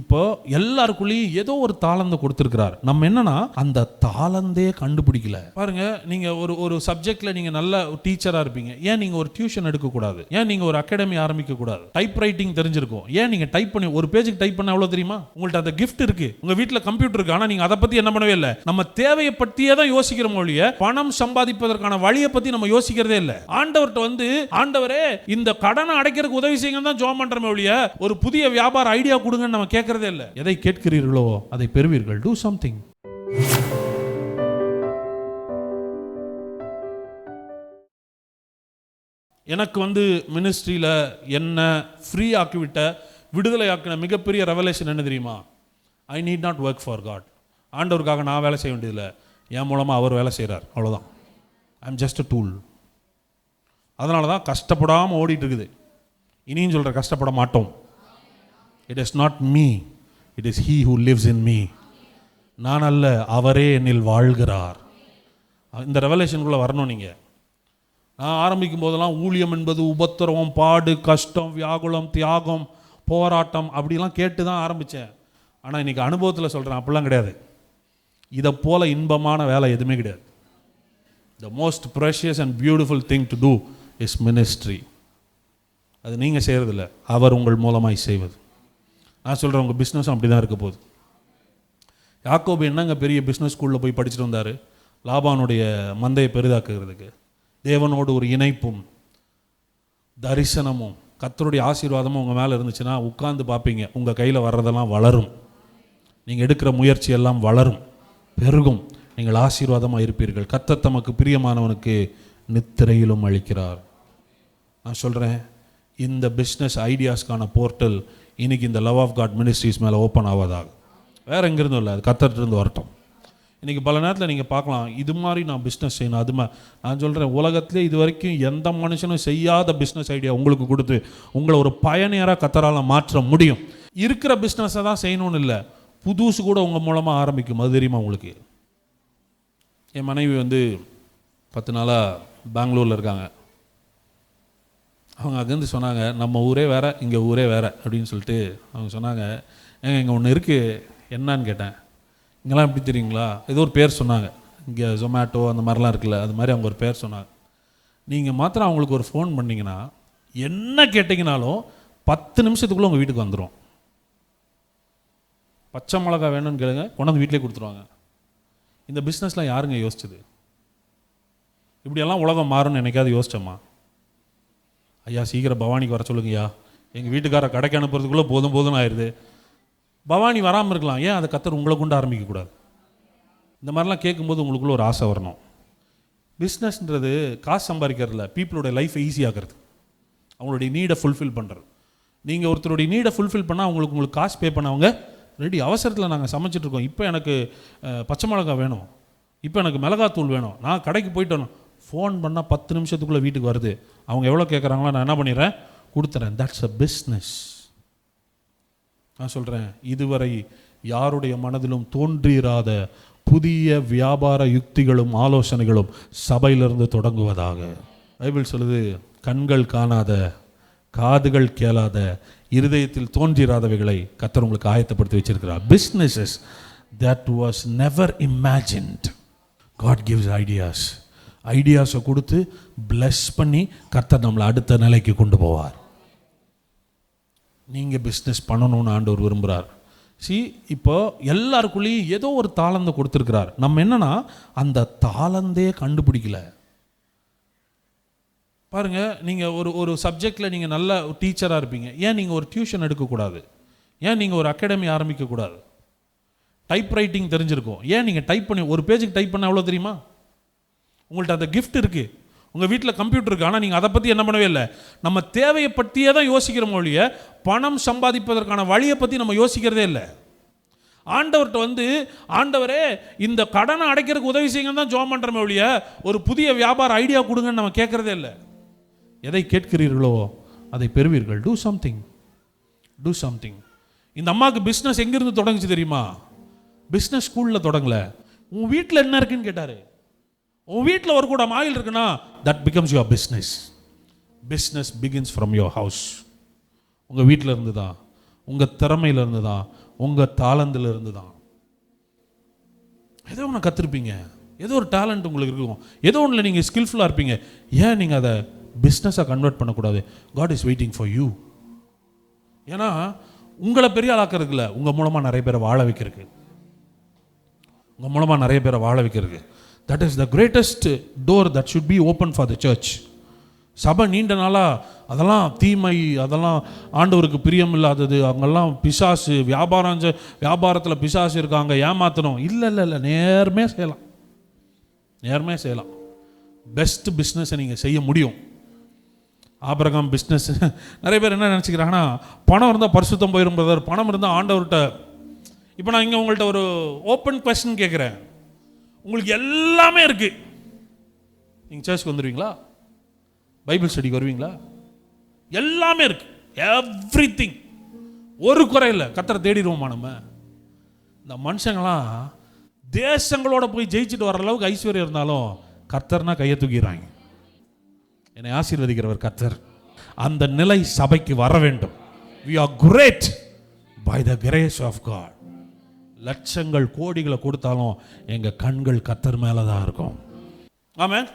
இப்போ எல்லாருக்குள்ளேயும் ஏதோ ஒரு தாளந்தை கொடுத்துருக்கிறார். நம்ம என்னன்னா அந்த தாளந்தே கண்டுபிடிக்கல. பாருங்க நீங்க ஒரு ஒரு சப்ஜெக்ட்ல நீங்க நல்ல டீச்சரா இருப்பீங்க. ஏன் நீங்க ஒரு டியூஷன் எடுக்க கூடாது ஏன் நீங்க ஒரு அகாடமி ஆரம்பிக்க கூடாது டைப் ரைட்டிங் தெரிஞ்சிருக்கும். ஏன் நீங்க டைப் பண்ணி ஒரு பேஜுக்கு டைப் பண்ண எவ்வளவு தெரியுமா? உங்கள்ட்ட அந்த கிஃப்ட் இருக்கு. உங்க வீட்டுல கம்ப்யூட்டர் இருக்கு. ஆனா நீங்க அதை பத்தி என்ன பண்ணவே இல்லை. நம்ம தேவையை பற்றியே தான் யோசிக்கிறோம் ஒழிய பணம் சம்பாதிப்பதற்கான வழியை பத்தி நம்ம யோசிக்கிறதே இல்லை. ஆண்டவர்கிட்ட வந்து ஆண்டவரே இந்த கடனை அடைக்கிறதுக்கு உதவி செய்யுங்க தான் ஜோம் பண்றோமே ஒழிய ஒரு புதிய வியாபார ஐடியா கொடுங்கன்னு நம்ம கேட்கறதே இல்லை. எதை கேட்கிறீர்களோ அதை பெறுவீர்கள். டூ சம்திங் எனக்கு வந்து மினிஸ்ட்ரியில் என்ன ஃப்ரீ ஆக்கிவிட்ட விடுதலை ஆக்கின மிகப்பெரிய ரெவலேஷன் என்ன தெரியுமா? I need not work for God ஆண்டவருக்காக நான் வேலை செய்ய வேண்டியதில்லை. என் மூலமாக அவர் வேலை செய்கிறார் அவ்வளோதான் I am just a tool அதனால தான் கஷ்டப்படாமல் ஓடிட்டு இருக்குது. இனியும் சொல்கிற கஷ்டப்பட மாட்டோம். It is not me it is he who lives in me நான் அல்ல அவரே என்னில் வாழ்கிறார். இந்த ரெவலேஷனுக்குள்ளே வரணும் நீங்கள் நான் ஆரம்பிக்கும் போதெல்லாம் ஊழியம் என்பது உபத்திரவம் பாடு கஷ்டம் வியாகுலம் தியாகம் போராட்டம் அப்படிலாம் கேட்டு தான் ஆரம்பித்தேன் ஆனால் இன்றைக்கி அனுபவத்தில் சொல்கிறேன் அப்படிலாம் கிடையாது. இதை போல் இன்பமான வேலை எதுவுமே கிடையாது. The most precious and beautiful thing to do is ministry அது நீங்கள் செய்கிறதில்ல அவர் உங்கள் மூலமாய் செய்வது. நான் சொல்கிறேன் உங்கள் பிஸ்னஸும் அப்படி தான் இருக்க போகுது. யாக்கோபு என்னங்க பெரிய பிஸ்னஸ் ஸ்கூலில் போய் படிச்சுட்டு வந்தார்? லாபானுடைய மந்தையை பெரிதாக்குகிறதுக்கு தேவனோடு ஒரு இணைப்பும் தரிசனமும் கத்தருடைய ஆசீர்வாதமும் உங்கள் மேலே இருந்துச்சுன்னா உட்காந்து பார்ப்பீங்க. உங்கள் கையில் வர்றதெல்லாம் வளரும். நீங்கள் எடுக்கிற முயற்சி எல்லாம் வளரும் பெருகும். நீங்கள் ஆசீர்வாதமாக இருப்பீர்கள். கத்தர் தமக்கு பிரியமானவனுக்கு நித்திரையிலும் அளிக்கிறார். நான் சொல்கிறேன் இந்த பிஸ்னஸ் ஐடியாஸ்க்கான போர்ட்டல் இன்றைக்கி இந்த லவ் ஆஃப் காட் மினிஸ்ட்ரிஸ் மேலே ஓப்பன் ஆவதாக. வேறு எங்கேருந்தும் இல்லை அது கத்தர்ட்டிருந்து வரட்டும். இன்றைக்கி பல நேரத்தில் நீங்கள் பார்க்கலாம் இது மாதிரி நான் பிஸ்னஸ் செய்யணும் அது நான் சொல்கிறேன் உலகத்திலே இது வரைக்கும் எந்த மனுஷனும் செய்யாத பிஸ்னஸ் ஐடியா உங்களுக்கு கொடுத்து உங்களை ஒரு பயணியராக கத்தரால் மாற்ற முடியும். இருக்கிற பிஸ்னஸை தான் செய்யணும்னு இல்லை புதுசு கூட உங்கள் மூலமாக ஆரம்பிக்கும் அது தெரியுமா உங்களுக்கு? என் மனைவி வந்து பத்து நாளாக பெங்களூரில் இருக்காங்க. அவங்க அங்கேருந்து சொன்னாங்க நம்ம ஊரே வேற இங்கே ஊரே வேற அப்படின்னு சொல்லிட்டு அவங்க சொன்னாங்க. ஏங்க இங்கே ஒன்று இருக்குது என்னன்னு கேட்டேன். இங்கெல்லாம் எப்படி தெரியுங்களா? ஏதோ ஒரு பேர் சொன்னாங்க. இங்கே ஜொமேட்டோ அந்த மாதிரிலாம் இருக்குல்ல அது மாதிரி அவங்க ஒரு பேர் சொன்னாங்க. நீங்கள் மாத்திரம் அவங்களுக்கு ஒரு ஃபோன் பண்ணிங்கன்னா என்ன கேட்டிங்கனாலும் பத்து நிமிஷத்துக்குள்ளே உங்கள் வீட்டுக்கு வந்துடும் பச்சை மிளகா வேணும்னு கேளுங்க கொண்டாந்து வீட்டிலே கொடுத்துருவாங்க. இந்த பிஸ்னஸ்லாம் யாருங்க யோசிச்சது? இப்படியெல்லாம் உலகம் மாறும்னு நினைக்காது யோசிச்சோம்மா ஐயா சீக்கிரம் பவானிக்கு வர சொல்லுங்கய்யா. எங்கள் வீட்டுக்கார கடைக்கு அனுப்புறதுக்குள்ளே போதும் போதும் ஆயிடுது பவானி வராமல் இருக்கலாம். ஏன் அதை கத்தர் உங்களை கொண்டு ஆரம்பிக்கக்கூடாது இந்த மாதிரிலாம் கேட்கும்போது உங்களுக்குள்ள ஒரு ஆசை வரணும். பிஸ்னஸ்ன்றது காசு சம்பாதிக்கிறதுல பீப்புளோட லைஃப்பை ஈஸியாகிறது அவங்களுடைய நீடை ஃபுல்ஃபில் பண்ணுறது நீங்கள் ஒருத்தருடைய நீடை ஃபுல்ஃபில் பண்ணால் அவங்களுக்கு உங்களுக்கு காசு பே பண்ணவங்க ரெடி அவசரத்தில் நாங்கள் சமைச்சிட்ருக்கோம் இப்போ எனக்கு பச்சை மிளகா வேணும். இப்போ எனக்கு மிளகாத்தூள் வேணும். நான் கடைக்கு போயிட்டு வரணும். ஃபோன் பண்ணால் பத்து நிமிஷத்துக்குள்ளே வீட்டுக்கு வருது. அவங்க எவ்வளோ கேட்குறாங்களோ நான் என்ன பண்ணிடுறேன்? கொடுத்துறேன். தட்ஸ் அ பிஸ்னஸ் நான் சொல்கிறேன் இதுவரை யாருடைய மனதிலும் தோன்றியிராத புதிய வியாபார யுக்திகளும் ஆலோசனைகளும் சபையிலிருந்து தொடங்குவதாக. பைபிள் சொல்லுது கண்கள் காணாத காதுகள் கேளாத இருதயத்தில் தோன்றிராதவைகளை கத்தர் உங்களுக்கு ஆயத்தப்படுத்தி வச்சிருக்கிறார். Businesses that was never imagined God gives ideas ஐடியாஸை கொடுத்து பிளஸ் பண்ணி கர்த்தர் நம்மளை அடுத்த நிலைக்கு கொண்டு போவார். நீங்கள் பிஸ்னஸ் பண்ணணும்னு ஆண்டவர் விரும்புகிறார் சி இப்போ எல்லாருக்குள்ளேயும் ஏதோ ஒரு தாளந்தை கொடுத்துருக்கிறார். நம்ம என்னன்னா அந்த தாளந்தே கண்டுபிடிக்கல. பாருங்கள் நீங்கள் ஒரு ஒரு சப்ஜெக்டில் நீங்கள் நல்ல டீச்சராக இருப்பீங்க. ஏன் நீங்கள் ஒரு டியூஷன் எடுக்கக்கூடாது? ஏன் நீங்கள் ஒரு அகாடமி ஆரம்பிக்கக்கூடாது? டைப் ரைட்டிங் தெரிஞ்சிருக்கும். ஏன் நீங்கள் டைப் பண்ணி ஒரு பேஜுக்கு டைப் பண்ண எவ்வளோ தெரியுமா? உங்கள்கிட்ட அந்த கிஃப்ட் இருக்குது உங்கள் வீட்டில் கம்ப்யூட்டர் இருக்குது ஆனால் நீங்கள் அதை பற்றி என்ன பண்ணவே இல்லை. நம்ம தேவையை பற்றியே தான் யோசிக்கிறோம் ஒழிய பணம் சம்பாதிப்பதற்கான வழியை பற்றி நம்ம யோசிக்கிறதே இல்லை. ஆண்டவர்கிட்ட வந்து ஆண்டவரே இந்த கடனை அடைக்கிறதுக்கு உதவி செய்யுங்க தான் ஜோம் பண்ணுறோமே ஒழிய ஒரு புதிய வியாபார ஐடியா கொடுங்கன்னு நம்ம கேட்குறதே இல்லை. எதை கேட்கிறீர்களோ அதை பெறுவீர்கள். டூ சம்திங் டூ சம்திங் இந்த அம்மாவுக்கு பிஸ்னஸ் எங்கேருந்து தொடங்குச்சு தெரியுமா? பிஸ்னஸ் ஸ்கூலில் தொடங்கலை. உன் வீட்டில் என்ன இருக்குன்னு கேட்டார். உன் வீட்டில் ஒரு கூட ஆயில் இருக்குன்னா that becomes your business business begins from your house உங்கள் வீட்டில் இருந்து தான் உங்கள் திறமையில இருந்து தான் உங்கள் தாளந்தில் இருந்து தான் ஏதோ ஒன்று கற்றுருப்பீங்க ஏதோ ஒரு டேலண்ட் உங்களுக்கு இருக்கும். ஏதோ ஒன்றில் நீங்கள் ஸ்கில்ஃபுல்லாக இருப்பீங்க. ஏன் நீங்கள் அதை பிஸ்னஸாக கன்வெர்ட் பண்ணக்கூடாது? God is waiting for you ஏன்னா உங்களை பெரிய ஆளாக்கிறதுக்குல உங்கள் மூலமாக நிறைய பேரை வாழ வைக்கிறதுக்கு. உங்கள் மூலமாக நிறைய பேரை வாழ வைக்கிறதுக்கு. That is the greatest door that should be open for the church சபை நீண்ட நாளாக அதெல்லாம் தீமை அதெல்லாம் ஆண்டவருக்கு பிரியம் இல்லாதது அவங்கெல்லாம் பிசாசு வியாபாரம் வியாபாரத்தில் பிசாசு இருக்காங்க ஏமாத்தணும். இல்லை இல்லை இல்லை நேர்மையாக செய்யலாம். நேர்மையாக செய்யலாம். பெஸ்ட் பிஸ்னஸை நீங்கள் செய்ய முடியும். ஆபரகம் பிஸ்னஸ் நிறைய பேர் என்ன நினச்சிக்கிறாங்கன்னா பணம் இருந்தால் பரிசுத்தம் போயிடும் பிரதர் பணம் இருந்தால் ஆண்டவர்கிட்ட இப்போ நான் இங்கே உங்கள்கிட்ட ஒரு ஓப்பன் கொஸ்டின் கேட்குறேன் உங்களுக்கு எல்லாமே இருக்குது நீங்கள் சர்ச்சுக்கு வந்துடுவீங்களா பைபிள் ஸ்டடிக்கு வருவீங்களா? எல்லாமே இருக்கு. எவ்ரி திங் ஒரு குறை இல்லை. கத்தரை தேடிடுவோமா நம்ம? இந்த மனுஷங்களாம் தேசங்களோட போய் ஜெயிச்சுட்டு வர அளவுக்கு ஐஸ்வர்யம் இருந்தாலும் கத்தர்னா கையை தூக்கிடுறாங்க. என்னை ஆசீர்வதிக்கிறவர் கர்த்தர் அந்த நிலை சபைக்கு வர வேண்டும். We are created by the grace of God லட்சங்கள் கோடிகளை கொடுத்தாலும் எங்கள் கண்கள் கத்தர் மேலே தான் இருக்கும். ஆமாம்